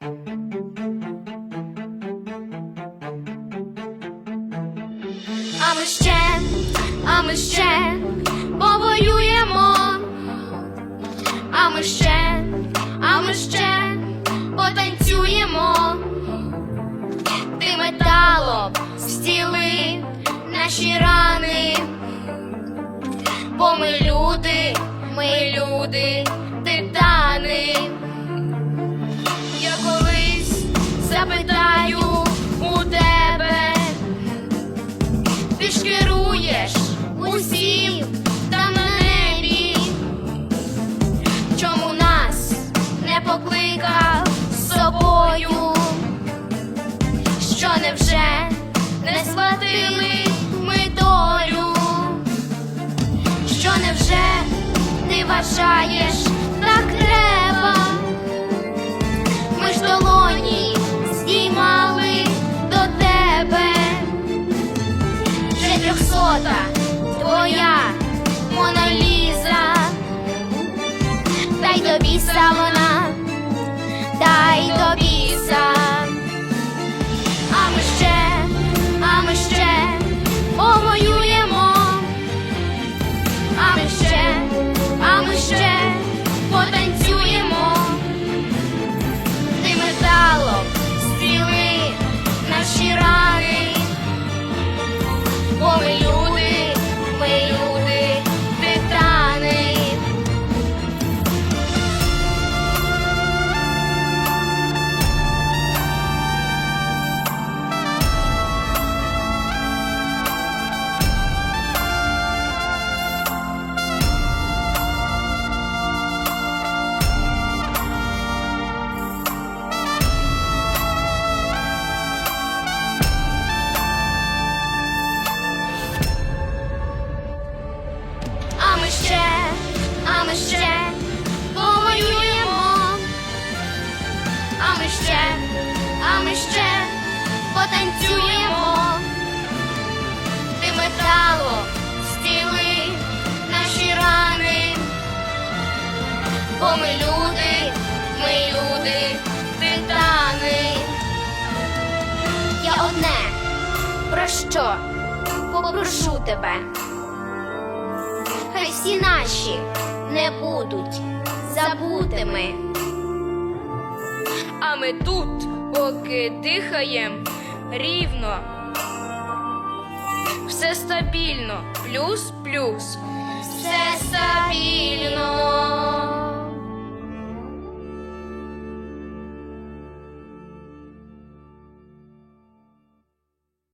А ми ще, а ми ще повоюємо, а ми ще, а ми ще потанцюємо, ти металом стіли наші рани, бо ми люди, ми люди, собою? Що невже не схватили ми долю? Що невже ти вважаєш а ми ще потанцюємо, ти металом стіли наші рани, бо ми люди, ми люди, титани. Я одне, про що попрошу тебе. Хай всі наші не будуть забутими. А ми тут, поки дихаєм рівно. Все стабільно, плюс-плюс. Все стабільно.